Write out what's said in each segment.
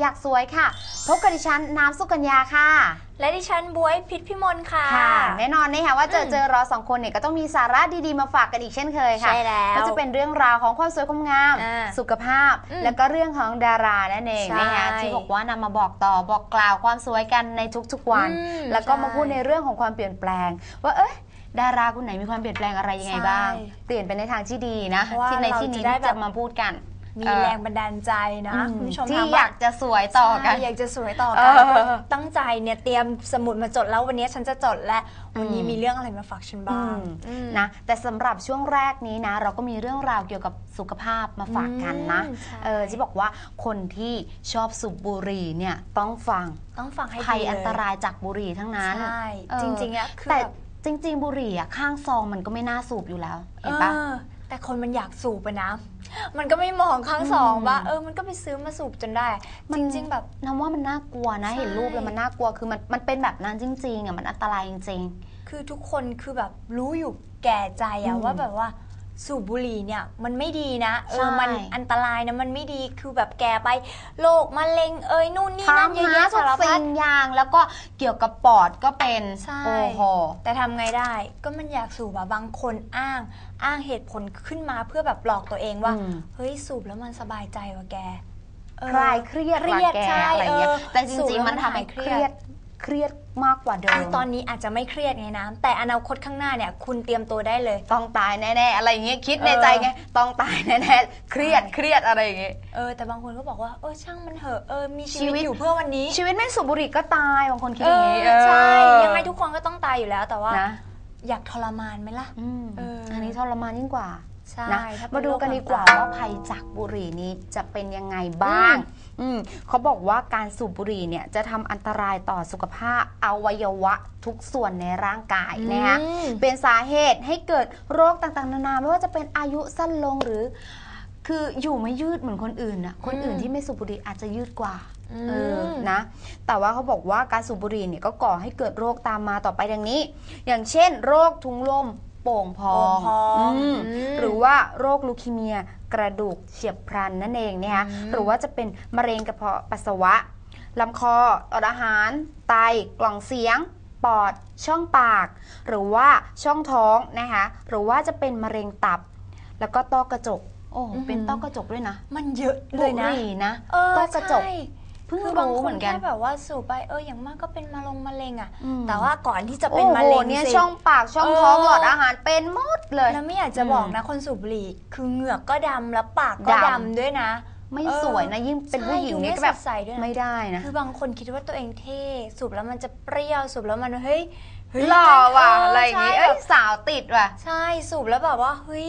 อยากสวยค่ะ พบกับดิฉันน้ำสุกัญญาค่ะ และดิฉันบวยพิษพิมลค่ะ ค่ะ แน่นอนนะคะว่าเจออืมเจอเราสองคนเนี่ยก็ต้องมีสาระดีๆมาฝากกันอีกเช่นเคยค่ะ ใช่แล้ว ก็จะเป็นเรื่องราวของความสวยความงาม อ่าสุขภาพ อืมแล้วก็เรื่องของดารานั่นเองใช่นะคะที่บอกว่านำมาบอกต่อบอกกล่าวความสวยกันในทุกๆวัน อืมแล้วก็มาใช่พูดในเรื่องของความเปลี่ยนแปลง ว่าเอ้ยดาราคนไหนมีความเปลี่ยนแปลงอะไรยังไงบ้าง ใช่เปลี่ยนไปในทางที่ดีนะเพราะว่าที่ในที่นี้เราจะได้แบบ จะมาพูดกัน มีเออแรงบันดาลใจนะอืมคุณผู้ชมที่ทางอบ้ยากจะสวยต่อกันใช่อยากจะสวยต่อเอกันอแล้วก็ตั้งใจเนี่ยเตรียมสมุดมาจดแล้ววันนี้ฉันจะจดและวันนี้อืมมีเรื่องอะไรมาฝากฉันบ้างอืมอืมนะแต่สำหรับช่วงแรกนี้นะ เราก็มีเรื่องราวเกี่ยวกับสุขภาพมาฝากกันนะอืมใช่เออที่บอกว่าคนที่ชอบสูบบุหรี่เนี่ยต้องฟังต้องฟังให้ดีภัยเลยอันตรายจากบุหรี่ทั้งนั้นใช่เออจริงๆอะคือแต่แบบจริง ๆ บุหรี่อะข้างซองมันก็ไม่น่าสูบอยู่แล้วเห็นปะเออแต่คนมันอยากสูบไปนะ มันก็ไม่มองข้างสองอืมว่าเออมันก็ไปซื้อมาสูบจนได้มัจนริง ๆ แบบน้ำว่ามันน่ากลัวนะใช่เห็นรูปแล้วมันน่ากลัวคือมันมันเป็นแบบนั้นจริงๆอะมันอันตรายจริงคือทุกคนคือแบบรู้อยู่แก่ใจอือะมว่าแบบว่า สูบบุหรี่เนี่ยมันไม่ดีนะเอใช่อมันอันตรายนะมันไม่ดีคือแบบแก่ไปโรคมะเร็งเอ้ยนู่นนี่ๆนั่นเยอะแยะทุสากรพัสิ่ดงอย่างแล้วก็เกี่ยวกับปอดก็เป็นใช่ โอ้โห แต่ทำไงได้ก็มันอยากสูบอะบางคนอ้าง อ้างเหตุผลขึ้นมาเพื่อแบบหลอกตัวเองว่า อืม เฮ้ยสูบแล้วมันสบายใจว่ะแกเออ คลายเครียดเครียดกว่าแกใช่อะไรเงี้ยเออแต่จสูบริงแล้วๆมันมันทำให้หายเคเครีรียยด ด เครียดมากกว่าเดิคือมตอนนี้อาจจะไม่เครียดไงนะแต่อนาคตข้างหน้าเนี่ย คุณเตรียมตัวได้เลย ต้องตายแน่ๆอะไรอย่างเงี้ยคิดในเออใจไงต้องตายแน่ๆเครียดใช่เครียดอะไรอย่างเงี้ยเออแต่บางคนก็บอกว่าเออช่างมันเถอะเออมีชีชีวิวิตต อยู่เพื่อวันนี้ชีวิตไม่สูบบุหรี่ก็ตายบางคนคิดเออย่างองี้ใช่เออยังไงทุกคนก็ต้องตายอยู่แล้วแต่ว่า นะอยากทรมานไหมล่ะ อืมเอออั อันนี้ทรมานยิ่งกว่า ใช่นะถ้เป็มาดูกันดีกว่าโรคว่าภัยจากบุหรี่นี้จะเป็นยังไงบ้างอืมเขาบอกว่าการสูบบุหรี่เนี่ยจะทำอันตรายต่อสุขภาพอวัยวะทุกส่วนในร่างกายอืมนะคะเป็นสาเหตุให้เกิดโรคต่างๆ นานาไม่ว่าจะเป็นอายุสั้นลงหรือ คืออยู่ไม่ยืดเหมือนคนอื่นน่ะคนอื่นที่ไม่สูบบุหรี่อาจจะยืดกว่าอืมเออ นะ แต่ว่าเขาบอกว่าการสูบบุหรี่เนี่ยก็ก่อให้เกิดโรคตามมาต่อไปดังนี้ อย่างเช่น โรคทุงลม โป่งพองโป่งพองอืมอืมหรือว่าโรคลูคีเมียกระดูกเฉียบพลันนั่นเองนะคะอืม หรือว่าจะเป็นมะเร็งกระเพาะปัสสาวะลำคอต่อดอาหาร ไตกล่องเสียง ปอดช่องปาก หรือว่าช่องท้องนะคะหรือว่าจะเป็นมะเร็งตับ แล้วก็ต้อกระจกโอ้เป็นต้อกระจกด้วยนะมันเยอะเลบุยหนะ รี่นะเออต้อกระจก ใช่ เพิ่งคือบางรู้คเหมืนอนกัแค่นแบบว่าสูบไปเอออย่างมากก็เป็นมะลงมะเร็งอะอืม แต่ว่าก่อนที่จะเป็นโอ้โหมะเร็งเนี่ยสิ ช่องปากช่องเออท้องหลอดอาหารเป็นหมดเลย แล้วไม่อยากจะบอกนะคนสูบบุหรี่คือเหงือกก็ดำแล้วปากก็ดำ ดำด้วยนะ ไม่เออสวยนะยิ่งเป็นผู้หญิงใช่ดูเนี่ยไม่ก็แบบสดใสด้วยนะ ไม่ได้นะ คือบางคนคิดว่าตัวเองเท่สูบแล้วมันจะเปรี้ยวสูบแล้วมันเฮ้ยเฮ้ยหล่อว่ะเอะไรอย่างงี้ใช่เอ้แบยบสาวติดว่ะใช่สูบแล้วแบบว่าเฮ้ย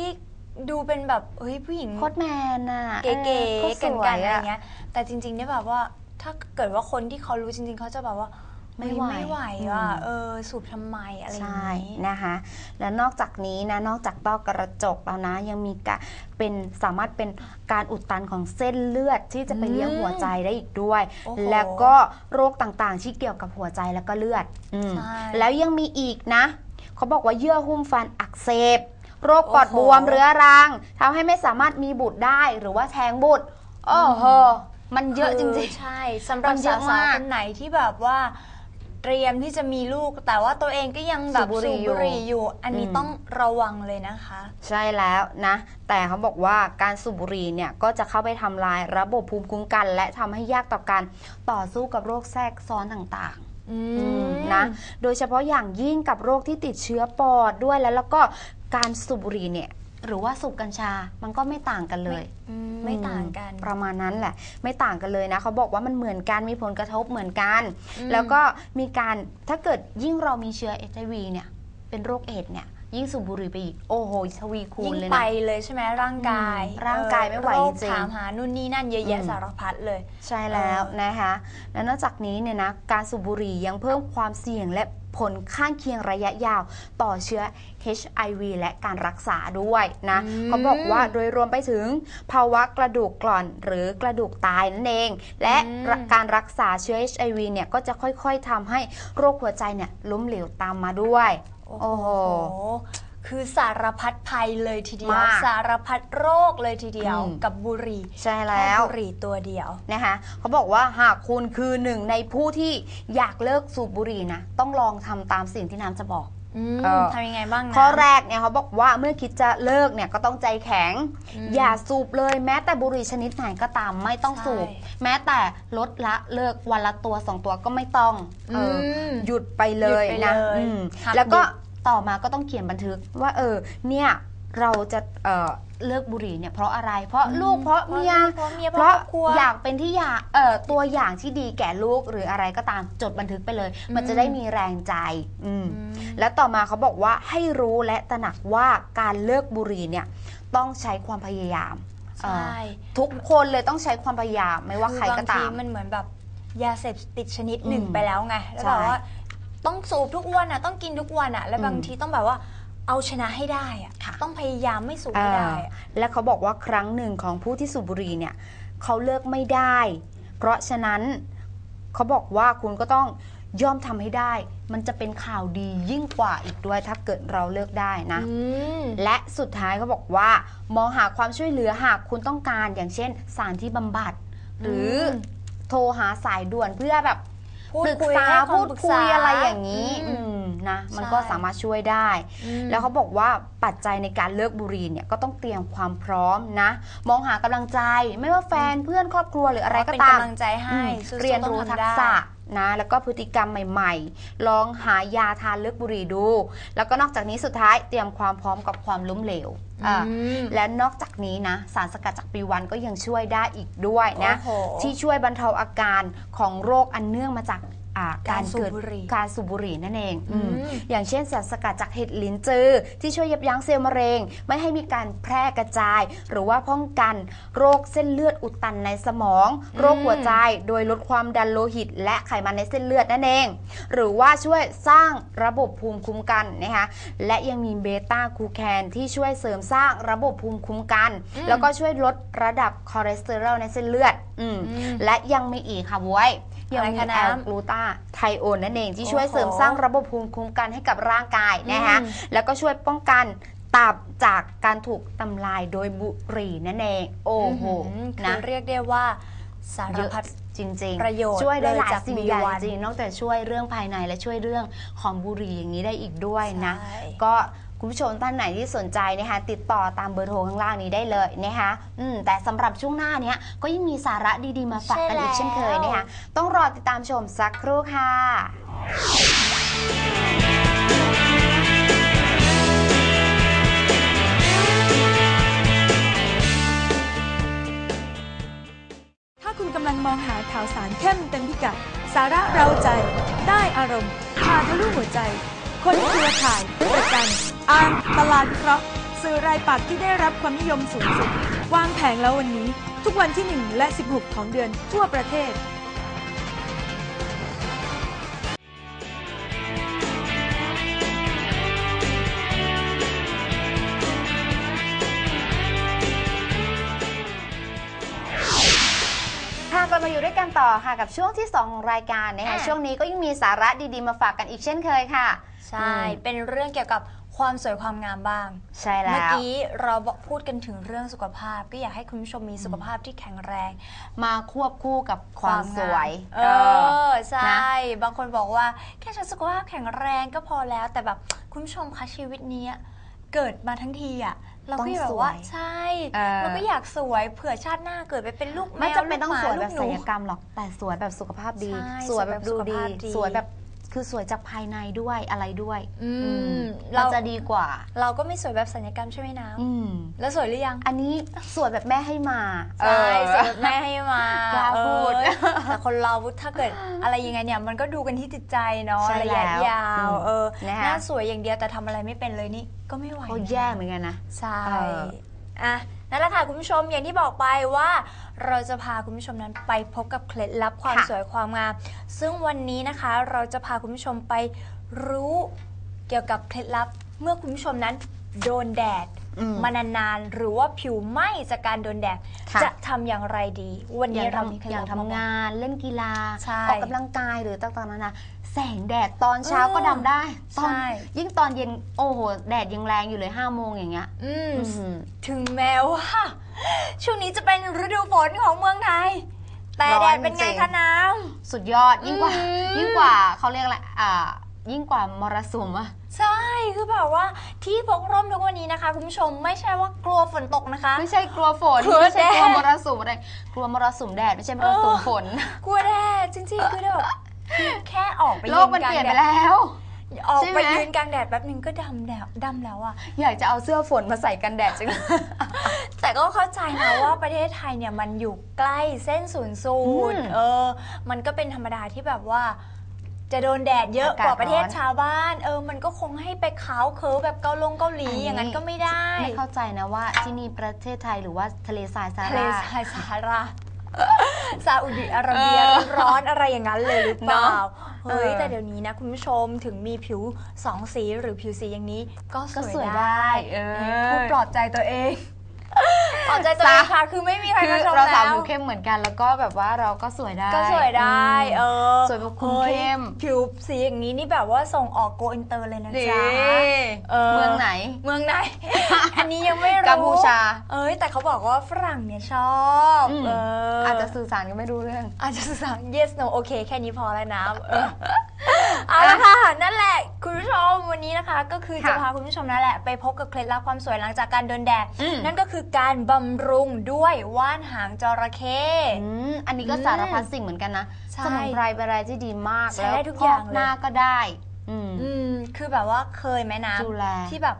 ดูเป็นแบบเฮ้ยผู้หญิงโคตรแมนน่ะเก๋ออโคตรๆสกันวกันยอะไรเงี้ยแต่จริงๆเนี่ยแบบว่า ถ้าเกิดว่าคนที่เขารู้จริงๆ เขาจะแบบว่า ไม่เฮ้ยไหวไม่ไหวว่ะอืมเออสูบทำไมอะไรอย่างใช่นี้นะคะ แล้วนอกจากนี้นะนอกจากต้อกระจกแล้วนะ ยังมีการเป็นสามารถเป็นการอุดตันของเส้นเลือดที่จะไปเลี้ยงอืมหัวใจได้อีกด้วย โอ้โห แล้วก็โรคต่างๆ ที่เกี่ยวกับหัวใจแล้วก็เลือดอืม ใช่ แล้วยังมีอีกนะ เขาบอกว่าเยื่อหุ้มฟันอักเสบ โรคปอดโอ้โหบวมเรื้อรังทำให้ไม่สามารถมีบุตรได้หรือว่าแท้งบุตรโอ้โห มันเยอะจริงคืใช่สำหรับมันเยสาอะวมากๆคนไหนที่แบบว่า เตรียมที่จะมีลูก แต่ว่าตัวเองก็ยังแบบสูบบุหรี่สูบบุหรี่อยู่ อันนี้อืม ต้องระวังเลยนะคะๆใช่แล้วนะ แต่เขาบอกว่าการสูบบุหรี่เนี่ยก็จะเข้าไปทำลายระบบภูมิคุ้มกัน และทำให้ยากต่อการต่อสู้กับโรคแทรกซ้อนต่างๆอือืมมนะ โดยเฉพาะอย่างยิ่งกับโรคที่ติดเชื้อปอดด้วยแล้วแล้วก็การสูบบุหรี่เนี่ย หรือว่าสูบกัญชา มันก็ไม่ต่างกันเลย อืมไม่ต่างกัน ประมาณนั้นแหละ ไม่ต่างกันเลยนะเขาบอกว่ามันเหมือนกันมีผลกระทบเหมือนกัน อืม แล้วก็มีการถ้าเกิดยิ่งเรามีเชื้อเอชไอวีเนี่ยเป็นโรคเอดส์เนี่ย ยิ่งสูบบุหรี่ไปอีกโอ้โหทวีคูยิ่ณงเลยไปนะ เลยใช่ไหมร่างกายอืมร่างกายไม่ไหวเออโรคจริงถามหานู่นนี่นั่นเยอะแยะอืม สารพัดเลย ใช่แล้วเออนะคะ และนอกจากนี้เนี่ยนะการสูบบุหรี่ยังเพิ่มความเสี่ยงและผลข้างเคียงระยะยาว ต่อเชื้อ HIV และการรักษาด้วยนะเขาบอกว่าโดยรวมไปถึงภาวะกระดูกกร่อนหรือกระดูกตายนั่นเอง และการรักษาเชื้อ HIV เนี่ยก็จะค่อยๆทำให้โรคหัวใจเนี่ยล้มเหลวตามมาด้วย โอ้โห คือสารพัดภัยเลยทีเดียว มากสารพัดโรคเลยทีเดียวอืม กับบุหรี่ใช่แค่แล้วบุหรี่ตัวเดียว นะคะเขาบอกว่าหากคุณคือหนึ่งในผู้ที่อยากเลิกสูบบุหรี่นะต้องลองทำตามสิ่งที่น้ำจะบอก อืมเออ ทำยังไงบ้างนะ ข้อแรกเนี่ยเขาบอกว่าเมื่อคิดจะเลิกเนี่ยก็ต้องใจแข็ง อืมอย่าสูบเลยแม้แต่บุหรี่ชนิดไหนก็ตามไม่ต้องสูบ ใช่แม้แต่ลดละเลิกวันละตัวสองตัวก็ไม่ต้องเอออมหยุดไปเลยหยุดไปนะเลยอืมหักแล้วก็ดิบต่อมาก็ต้องเขียนบันทึกว่าเออเนี่ย เราจะเออเลิกบุหรี่เนี่ยเพราะอะไร เพราะลูกเพราะเมียเพราะเมียเพเพราะราะครอบครัว อยากเป็นที่อยากเอ่อตัวอย่างที่ดีแก่ลูกหรืออะไรก็ตามจดบันทึกไปเลย มันจะได้มีแรงใจอืม อืม และต่อมาเขาบอกว่าให้รู้และตระหนักว่าการเลิกบุหรี่เนี่ยต้องใช้ความพยายามใช่เอ่อทุกคนเลยต้องใช้ความพยายามไม่ว่าใครก็ตาอบางทีมมันเหมือนแบบยาเสพติดชนิดหนึ่งอืมไปแล้วไง แล้วใช่แบบว่าต้องสูบทุกวันอะ ต้องกินทุกวันอะ แล้วอืมบางทีต้องแบบว่า เอาชนะให้ได้อะค่ะ ต้องพยายามไม่สูบให้ได้อะ และเขาบอกว่าครั้งหนึ่งของผู้ที่สูบบุหรี่เนี่ยเขาเลิกไม่ได้ เพราะฉะนั้นเขาบอกว่าคุณก็ต้องย่อมทำให้ได้ มันจะเป็นข่าวดียิ่งกว่าอีกด้วยถ้าเกิดเราเลิกได้นะ อืม และสุดท้ายเขาบอกว่า มองหาความช่วยเหลือหากคุณต้องการอย่างเช่นสารที่บำบัด หรืออม โทรหาสายด่วนเพื่อแบบพูด ปรึกคุยษาให้คพูวามดปรึกคุษายอะไรอย่างนี้อืมอืมนะ มันใช่ก็สามารถช่วยได้อืมแล้วเขาบอกว่าปัจจัยในการเลิกบุหรี่เนี่ยก็ต้องเตรียมความพร้อมนะ มองหากำลังใจ ไม่ว่าแฟนเพื่อนครอบครัวหรืออะไรก็เป็นตามกำลังใจให้อืมสู้ๆเรียนรู้ต้องทัทำกได้ษะ นะแล้วก็พฤติกรรมใหม่ ๆ ลองหายาทานเลิกบุหรี่ดู แล้วก็นอกจากนี้สุดท้ายเตรียมความพร้อมกับความล้มเหลวอ่าอืมและนอกจากนี้นะสารสกัดจากปีวันก็ยังช่วยได้อีกด้วยนะโอ้โหที่ช่วยบรรเทาอาการของโรคอันเนื่องมาจากอ่า การการสูบเกิดบุหรี่การสูบบุหรี่นั่นเองอืมอืมอย่างเช่นสารสกัดจากเห็ดลิ้นจือ ที่ช่วยยับยั้งเซลล์มะเร็ง ไม่ให้มีการแพร่กระจาย หรือว่าป้องกันโรคเส้นเลือดอุดตันในสมอง โรคหัวใจโดยลดความดันโลหิต และไขมันในเส้นเลือดนั่นเอง หรือว่าช่วยสร้างระบบภูมิคุ้มกันนะคะและยังมีเบต้าคูแคนที่ช่วยเสริมสร้างระบบภูมิคุ้มกันอืมแล้วก็ช่วยลดระดับคอเลสเตอรอลในเส้นเลือดอืมอืมและยังมีอีกค่ะบวย ยังอะไรมีคะแอน้ำลกลูตาไทโอนนั่นเองที่ช่วยโอ้โหเสริมสร้างระบบภูมิคุ้มกันให้กับร่างกายนะคะอืมแล้วก็ช่วยป้องกันตับจากการถูกทำลายโดยบุหรี่นั่นเอง โอ้โหอืมคืนะอเรียกได้ว่าสารเยอะพัดจริงประโยชน์ช่วยได้หลายเลยจากสิ่งอย่าง B1 จริงนอกจากช่วยเรื่องภายในและช่วยเรื่องของบุหรี่อย่างนี้ได้อีกด้วยนะใช่ก็ คุณผู้ชมท่านไหนที่สนใจนะคะติดต่อตามเบอร์โทรข้างล่างนี้ได้เลยนะคะอืมแต่สำหรับช่วงหน้าเนี้ยก็ยังมีสาระดีๆมาฝากกันอีกเช่นเคยนะคะต้องรอติดตามชมสักครู่ค่ะถ้าคุณกำลังมองหาข่าวสารเข้มเต็มพิกัด สาระเราใจ ได้อารมณ์พาทะลุหัวใจ คนเครือข่ายประกัน อ่านตลาดวิเคราะห์สื่อรายปักษ์ที่ได้รับความนิยมสูงสุด วางแผงแล้ววันนี้ ทุกวันที่ 1 และ 16 ของเดือนทั่วประเทศ ค่ะกลับมาอยู่ด้วยกันต่อค่ะกับช่วงที่ 2 ของรายการนะคะอะ ช่วงนี้ก็ยังมีสาระดีๆมาฝากกันอีกเช่นเคยค่ะ ใช่ อืมเป็นเรื่องเกี่ยวกับ ความสวยความงามบ้าง ใช่แล้เมื่อวกี้เราบอกพูดกันถึงเรื่องสุขภาพ ก็อยากให้คุณผู้ชมมีสุขภาพที่แข็งแรง มาควบคู่กับความสวย เออ ใช่ บางคนบอกว่าแค่ฉันสุขภาพแข็งแรงก็พอแล้ว แต่แบบคุณผู้ชมคะชีวิตนี้เกิดมาทั้งทีอะเราก็อยากแบบว่าต้องสวยใช่เออเราก็อยากสวยเผื่อชาติหน้าเกิดไปเป็นลูกแมวไม่จำเป็นต้องสวยลูแบกบหมาศัลูลกยหนูกรรมหรอกแต่สวยแบบสุขภาพดีใช่สวยแบบดูสวยแบบสุขดีภาพดี สวยแบบ คือสวยจากภายในด้วยอะไรด้วยอือืมมเราเราจะดีกว่า เราก็ไม่สวยแบบสัญญกรรมใช่ไหมน้อืมำแล้วสวยหรือยัง อันนี้สวยแบบแม่ให้มาใช่เออสวยแบบแม่ให้มากล้าพูดเออแต่คนเราถ้าเกิดอะไรยังไงเนี่ยมันก็ดูกันที่จิตใจเนาะใช่ระยะแล้วยาวอืมเออนะคะหน้าสวยอย่างเดียวแต่ทำอะไรไม่เป็นเลยนี่ก็ไม่ไหวเขานะแย่เหมือนกันนะใช่เอะนั่นแหละค่ะคุณผู้ชมอย่างที่บอกไปว่า เราจะพาคุณผู้ชมนั้นไปพบกับเคล็ดลับความค่ะ สวยความงาม ซึ่งวันนี้นะคะเราจะพาคุณผู้ชมไปรู้เกี่ยวกับเคล็ดลับเมื่อคุณผู้ชมนั้นโดนแดด มมานานๆหรือว่าผิวไหม้จากการโดนแดดค่ะจะทำอย่างไรดี วันอนี้ย่างเรามีทำเคล็อดย่างลับม ทำงานเล่นกีฬาใช่ออกกำลังกายหรือต่างๆนานาแสงแดดตอนเช้าเออก็ดำได้ตอนใช่ ยิ่งตอนเย็นโอ้โหแดดยังแรงอยู่เลยห้าโมงอย่างเงี้ยอืม อื้อหือ ถึงแม้ว่า ช่วงนี้จะเป็นฤดูฝนของเมืองไทย แต่ร้อนแดดเป็นไงจริง คะน้ สุดยอดยิ่งกว่า อืมยิ่งกว่าเขาเรียกอะไรอ่า ยิ่งกว่ามรสุมอะำใช่คือแบบว่าที่พกร่มทุกวันนี้นะคะคุณผู้ชมไม่ใช่ว่ากลัวฝนตกนะคะ ไม่ใช่กลัวฝนกลัวไม่ใช่กลัวแดดมรสุมอะไรกลัวมรสุมแดดไม่ใช่มรสุมฝนกลัวแดดจริงๆคือแบบคือแค่ออกไปโลยืกมันนกลางเปลี่ยนแดไปดแล้วออกใช่ไหไปมยืนกลางแดดแป๊บนึงก็ดำแล้วดำแล้วอะอยากจะเอาเสื้อฝนมาใส่กันแดดจังเลยแต่ก็เข้าใจนะว่าประเทศไทยเนี่ยมันอยู่ใกล้เส้นศูนย์สูตรอืมเออ มันก็เป็นธรรมดาที่แบบว่า จะโดนแดดเยอะอากาศกว่าประเทศร้อนชาวบ้าน เออมันก็คงให้ไปขาวเคิร์ฟแบบเกาลงเกาหลีอันนี้อย่างนั้นก็ไม่ได้ ไม่เข้าใจนะว่าที่นี่ประเทศไทยหรือว่าทะเลทรายซาทะเลราทรายสาราซาอุดิอาระเบียเออร้อนอะไรอย่างนั้นเลยหรือเปล่าเนาะเฮ้ยเออแต่เดี๋ยวนี้นะคุณผู้ชมถึงมีผิวสองสีหรือผิวสีอย่างนี้ ก็สก็วยสวยได้ได้เออผู้ปลอบใจตัวเองปล อบใจตัวเองค่ะ คือไม่มีใครคือมาชมเราสาวแล้วผิวเข้มเหมือนกันแล้วก็แบบว่าเราก็สวยได้ก็สวยได้เออสวยแบบคุมฮ้ยเข้มผิวสีอย่างนี้นี่แบบว่าส่งออกโกอินเตอร์เลยนะดีจ๊ะเออเมืองไหน เมืองไหน อันนี้ยังไม่รู้กัมพูชา เอ้ย แต่เขาบอกว่าฝรั่งเนี่ยชอบอืมเออออาจจะสื่อสารกันไม่รู้เรื่อง อาจจะสื่อสาร yes no โอเคแค่นี้พอแล้วนะเออเอาละค่ะ นั่นแหละ คุณผู้ชม วันนี้นะคะ ก็คือจะค่ะพาคุณผู้ชมนั่นแหละไปพบกับเคล็ดลับความสวยหลังจากการโดนแดดอืมนั่นก็คือการบำรุงด้วยว่านหางจระเข้อืมอันนี้ก็อืมสารพัดสิ่งเหมือนกันนะใช่สมุนไพรเป็นอะไรที่ดีมากใช้แล้วได้ทุกอย่างพเลยหน้าก็ได้อืมอืมคือแบบว่าเคยไหมนะดูแลที่แบบ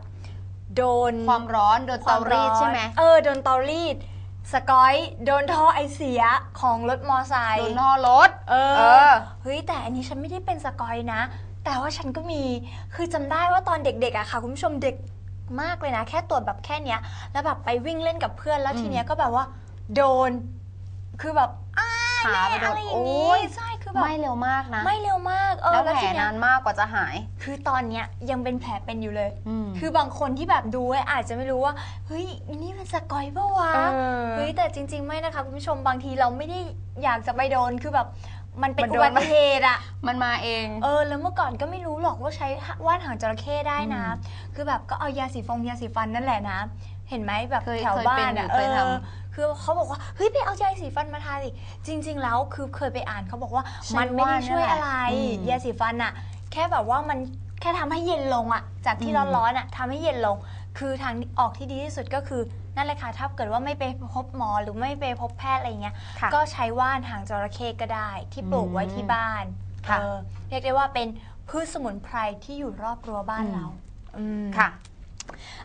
โดนความร้อนโดนคเตาวามรีดอนใช่ไหมเออโดนเตารีดสกอยโดนท่อไอเสียของรถมอไซโดค์นท่อรถเอเอออเฮ้ยแต่อันนี้ฉันไม่ได้เป็นสกอยนะ แต่ว่าฉันก็มีคือจำได้ว่าตอนเด็กๆอะค่ะ คุณผู้ชมเด็กมากเลยนะ แค่ตรวจแบบแค่เนี้ย แล้วแบบไปวิ่งเล่นกับเพื่อนแล้วอืมทีเนี้ยก็แบบว่า โดน คือแบบอ้ายขาไปแม่โดนอะไรอย่างโอ้นี้ยใช่คือแบบไม่เร็วมากนะไม่เร็วมากเออแล้วแล้วแผลทีเนี้ยนานมากกว่าจะหาย คือตอนเนี้ยยังเป็นแผลเป็นอยู่เลย อืมคือบางคนที่แบบดูไว้อาจจะไม่รู้ว่า เฮ้ยอันนี่มันสกอยปะวะ เออ เฮ้ยแต่จริง ๆ ไม่นะคะคุณผู้ชมบางทีเราไม่ได้อยากจะไปโดน คือแบบ มันเป็นมันอุโดนบัติเหตุอะ มันมาเอง เออแล้วเมื่อก่อนก็ไม่รู้หรอกว่าใช้ว่านหางจระเข้ได้นะอืมคือแบบก็เอายาสีฟองยาสีฟันนั่นแหละนะ เห็นไหมแบบเคยแถวเคยบ้าเป็นนอยู่อะเคยเอทำ อคือเขาบอกว่าเฮ้ยไปเอายาสีฟันมาทาสิจริง ๆ แล้วคือเคยไปอ่านเขาบอกว่าใช่มันไม่ได้ว่านช่วยนั่นแหละอะไรอืมยาสีฟันอะแค่แบบว่ามันแค่ทำให้เย็นลงอะจากที่อืม ร้อนๆอะทำให้เย็นลง คือทางออกที่ดีที่สุดก็คือนั่นแหละค่ะถ้าเกิดว่าไม่ไปพบหมอหรือไม่ไปพบแพทย์อะไรเงี้ยค่ะก็ใช้ว่านหางจระเข้ก็ได้ ที่ปลูกไว้ที่บ้านค่ะ เออเรียกได้ว่าเป็นพืชสมุนไพรที่อยู่รอบรั้วบ้านอืมเราอืม ค่ะ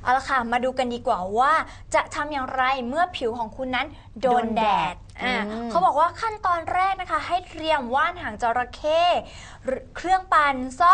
เอาละค่ะ มาดูกันดีกว่าว่าจะทำอย่างไรเมื่อผิวของคุณนั้นโดนแดดอะอืม เขาบอกว่าขั้นตอนแรกนะคะ ให้เตรียมว่านหางจระเข้หรือเครื่องปั่นซ่อม